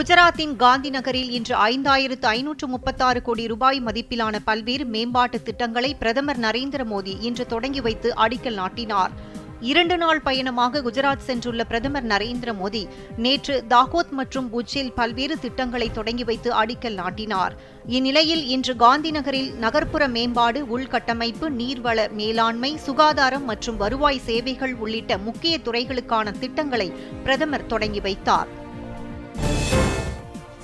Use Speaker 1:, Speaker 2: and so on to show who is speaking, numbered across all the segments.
Speaker 1: குஜராத்தின் காந்தி நகரில் இன்று ஐந்தாயிரத்து ஐநூற்று முப்பத்தாறு கோடி ரூபாய் மதிப்பிலான பல்வேறு மேம்பாட்டு திட்டங்களை பிரதமர் நரேந்திர மோடி இன்று தொடங்கி வைத்து அடிக்கல் நாட்டினார். இரண்டு நாள் பயணமாக குஜராத் சென்றுள்ள பிரதமர் நரேந்திர மோடி நேற்று தாகோத் மற்றும் புஜ்ஜில் பல்வேறு திட்டங்களை தொடங்கி வைத்து அடிக்கல் நாட்டினார். இந்நிலையில் இன்று காந்தி நகரில் நகர்ப்புற மேம்பாடு உள்கட்டமைப்பு நீர்வள மேலாண்மை சுகாதாரம் மற்றும் வருவாய் சேவைகள் உள்ளிட்ட முக்கிய துறைகளுக்கான திட்டங்களை பிரதமர் தொடங்கி வைத்தார்.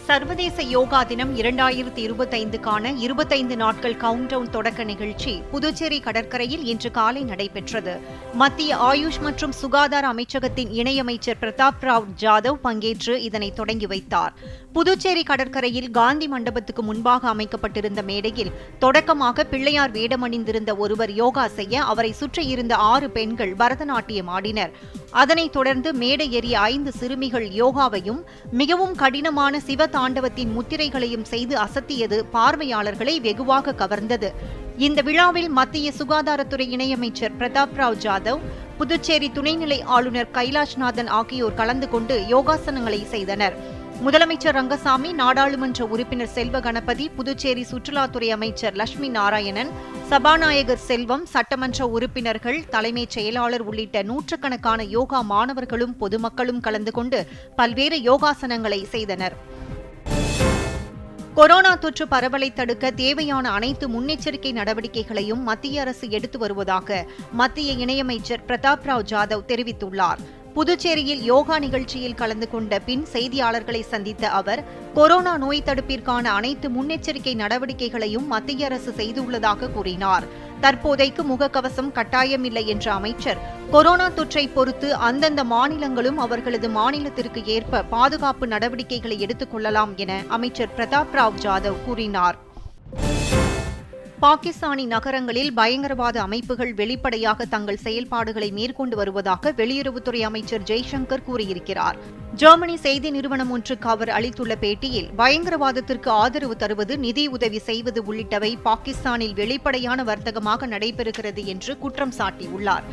Speaker 1: சர்வதேச யோகா தினம் இரண்டாயிரத்தி இருபத்தைந்துக்கான இருபத்தைந்து நாட்கள் கவுண்டவுன் தொடக்க நிகழ்ச்சி புதுச்சேரி கடற்கரையில் இன்று காலை நடைபெற்றது. மத்திய ஆயுஷ் மற்றும் சுகாதார அமைச்சகத்தின் இணையமைச்சர் பிரதாப் ராவ் ஜாதவ் பங்கேற்று இதனை தொடங்கி வைத்தார். புதுச்சேரி கடற்கரையில் காந்தி மண்டபத்துக்கு முன்பாக அமைக்கப்பட்டிருந்த மேடையில் தொடக்கமாக பிள்ளையார் வேடமணிந்திருந்த ஒருவர் யோகா செய்ய அவரை சுற்றியிருந்த ஆறு பெண்கள் பரதநாட்டியம் ஆடினர். அதனைத் தொடர்ந்து மேடை ஏறிய ஐந்து சிறுமிகள் யோகாவையும் மிகவும் கடினமான சிவ தாண்டவத்தின் முத்திரைகளையும் செய்து அசத்தியது பார்வையாளர்களை வெகுவாக கவர்ந்தது. இந்த விழாவில் மத்திய சுகாதாரத்துறை இணையமைச்சர் பிரதாப் ராவ் ஜாதவ் புதுச்சேரி துணைநிலை ஆளுநர் கைலாஷ்நாதன் ஆகியோர் கலந்து கொண்டு யோகாசனங்களை செய்தனர். முதலமைச்சர் ரங்கசாமி நாடாளுமன்ற உறுப்பினர் செல்வ கணபதி புதுச்சேரி சுற்றுலாத்துறை அமைச்சர் லட்சுமி நாராயணன் சபாநாயகர் செல்வம் சட்டமன்ற உறுப்பினர்கள் தலைமைச் செயலாளர் உள்ளிட்ட நூற்றுக்கணக்கான யோகா மாணவர்களும் பொதுமக்களும் கலந்து கொண்டு பல்வேறு யோகாசனங்களை செய்தனர். கொரோனா தொற்று பரவலை தடுக்க தேவையான அனைத்து முன்னெச்சரிக்கை நடவடிக்கைகளையும் மத்திய அரசு எடுத்து வருவதாக மத்திய இணையமைச்சர் பிரதாப் ராவ் ஜாதவ் தெரிவித்துள்ளார். புதுச்சேரியில் யோகா நிகழ்ச்சியில் கலந்து கொண்ட பின் செய்தியாளர்களை சந்தித்த அவர் கொரோனா நோய் தடுப்பிற்கான அனைத்து முன்னெச்சரிக்கை நடவடிக்கைகளையும் மத்திய அரசு செய்துள்ளதாக கூறினார். தற்போதைக்கு முகக்கவசம் கட்டாயமில்லை என்ற அமைச்சர் கொரோனா தொற்றை பொறுத்து அந்தந்த மாநிலங்களும் அவர்களது மாநிலத்திற்கு ஏற்ப பாதுகாப்பு நடவடிக்கைகளை எடுத்துக் கொள்ளலாம் என அமைச்சர் பிரதாப் ராவ் ஜாதவ் கூறினார். பாகிஸ்தானி நகரங்களில் பயங்கரவாத அமைப்புகள் வெளிப்படையாக தங்கள் செயல்பாடுகளை மேற்கொண்டு வருவதாக வெளியுறவுத்துறை அமைச்சர் ஜெய்சங்கர் கூறியிருக்கிறார். ஜெர்மனி செய்தி நிறுவனம் ஒன்றுக்கு அவர் அளித்துள்ள பேட்டியில் பயங்கரவாதத்திற்கு ஆதரவு தருவது நிதி உதவி செய்வது உள்ளிட்டவை பாகிஸ்தானில் வெளிப்படையான வர்த்தகமாக நடைபெறுகிறது என்று குற்றம் சாட்டியுள்ளார்.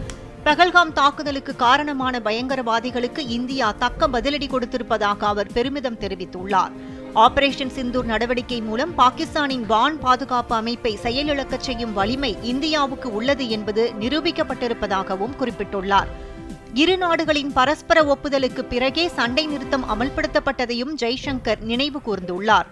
Speaker 1: பகல்காம் தாக்குதலுக்கு காரணமான பயங்கரவாதிகளுக்கு இந்தியா தக்க பதிலடி கொடுத்திருப்பதாக அவர் பெருமிதம் தெரிவித்துள்ளார். ஆபரேஷன் சிந்தூர் நடவடிக்கை மூலம் பாகிஸ்தானின் வான் பாதுகாப்பு அமைப்பை செயலிழக்கச் செய்யும் வலிமை இந்தியாவுக்கு உள்ளது என்பது நிரூபிக்கப்பட்டிருப்பதாகவும் குறிப்பிட்டுள்ளார். இரு நாடுகளின் பரஸ்பர ஒப்புதலுக்கு பிறகே சண்டை நிறுத்தம் அமல்படுத்தப்பட்டதையும் ஜெய்சங்கர் நினைவு கூர்ந்துள்ளார்.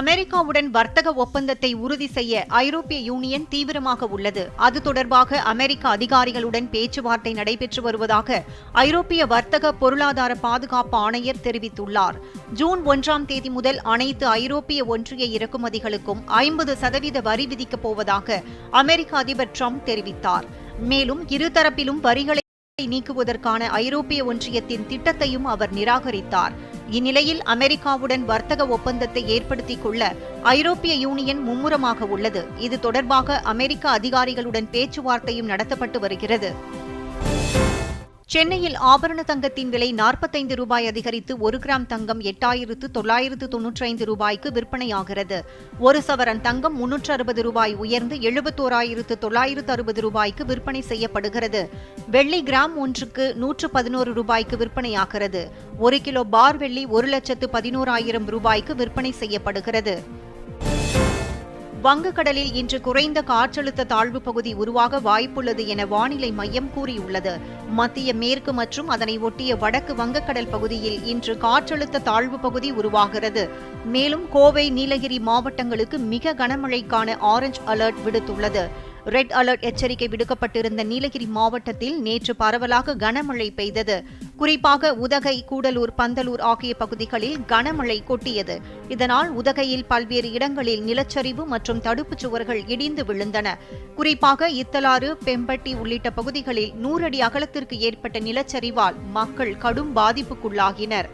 Speaker 1: அமெரிக்காவுடன் வர்த்தக ஒப்பந்தத்தை உறுதி செய்ய ஐரோப்பிய யூனியன் தீவிரமாக உள்ளது. அது தொடர்பாக அமெரிக்க அதிகாரிகளுடன் பேச்சுவார்த்தை நடைபெற்று வருவதாக ஐரோப்பிய வர்த்தக பொருளாதார பாதுகாப்பு ஆணையர் தெரிவித்துள்ளார். ஜூன் ஒன்றாம் தேதி முதல் அனைத்து ஐரோப்பிய ஒன்றிய இறக்குமதிகளுக்கும் ஐம்பது சதவீத வரி விதிக்கப் போவதாக அமெரிக்க அதிபர் ட்ரம்ப் தெரிவித்தார். மேலும் இருதரப்பிலும் வரிகளை நீக்குவதற்கான ஐரோப்பிய ஒன்றியத்தின் திட்டத்தையும் அவர் நிராகரித்தார். இந்நிலையில் அமெரிக்காவுடன் வர்த்தக ஒப்பந்தத்தை ஏற்படுத்திக் கொள்ள ஐரோப்பிய யூனியன் மும்முரமாக உள்ளது. இது தொடர்பாக அமெரிக்க அதிகாரிகளுடன் பேச்சுவார்த்தையும் நடத்தப்பட்டு வருகிறது. சென்னையில் ஆபரண தங்கத்தின் விலை நாற்பத்தைந்து ரூபாய் அதிகரித்து ஒரு கிராம் தங்கம் எட்டாயிரத்து தொள்ளாயிரத்து தொன்னூற்றைந்து ரூபாய்க்கு விற்பனையாகிறது. ஒரு சவரன் தங்கம் முன்னூற்று அறுபது ரூபாய் உயர்ந்து எழுபத்தோராயிரத்து தொள்ளாயிரத்து அறுபது ரூபாய்க்கு விற்பனை செய்யப்படுகிறது. வெள்ளி கிராம் ஒன்றுக்கு நூற்று பதினோரு ரூபாய்க்கு விற்பனையாகிறது. ஒரு கிலோ பார் வெள்ளி ஒரு லட்சத்து பதினோராயிரம் ரூபாய்க்கு விற்பனை செய்யப்படுகிறது. வங்கக்கடலில் இன்று குறைந்த காற்றழுத்த தாழ்வு பகுதி உருவாக வாய்ப்புள்ளது என வானிலை மையம் கூறியுள்ளது. மத்திய மேற்கு மற்றும் அதனை ஒட்டிய வடக்கு வங்கக்கடல் பகுதியில் இன்று காற்றழுத்த தாழ்வு பகுதி உருவாகிறது. மேலும் கோவை நீலகிரி மாவட்டங்களுக்கு மிக கனமழைக்கான ஆரஞ்ச் அலர்ட் விடுத்துள்ளது. ரெட் அலர்ட் எச்சரிக்கை விடுக்கப்பட்டிருந்த நீலகிரி மாவட்டத்தில் நேற்று பரவலாக கனமழை பெய்தது. குறிப்பாக உதகை கூடலூர் பந்தலூர் ஆகிய பகுதிகளில் கனமழை கொட்டியது. இதனால் உதகையில் பல்வேறு இடங்களில் நிலச்சரிவு மற்றும் தடுப்புச் சுவர்கள் இடிந்து விழுந்தன. குறிப்பாக இத்தலாறு பெம்பட்டி உள்ளிட்ட பகுதிகளில் நூறடி அகலத்திற்கு ஏற்பட்ட நிலச்சரிவால் மக்கள் கடும் பாதிப்புக்குள்ளாகினர்.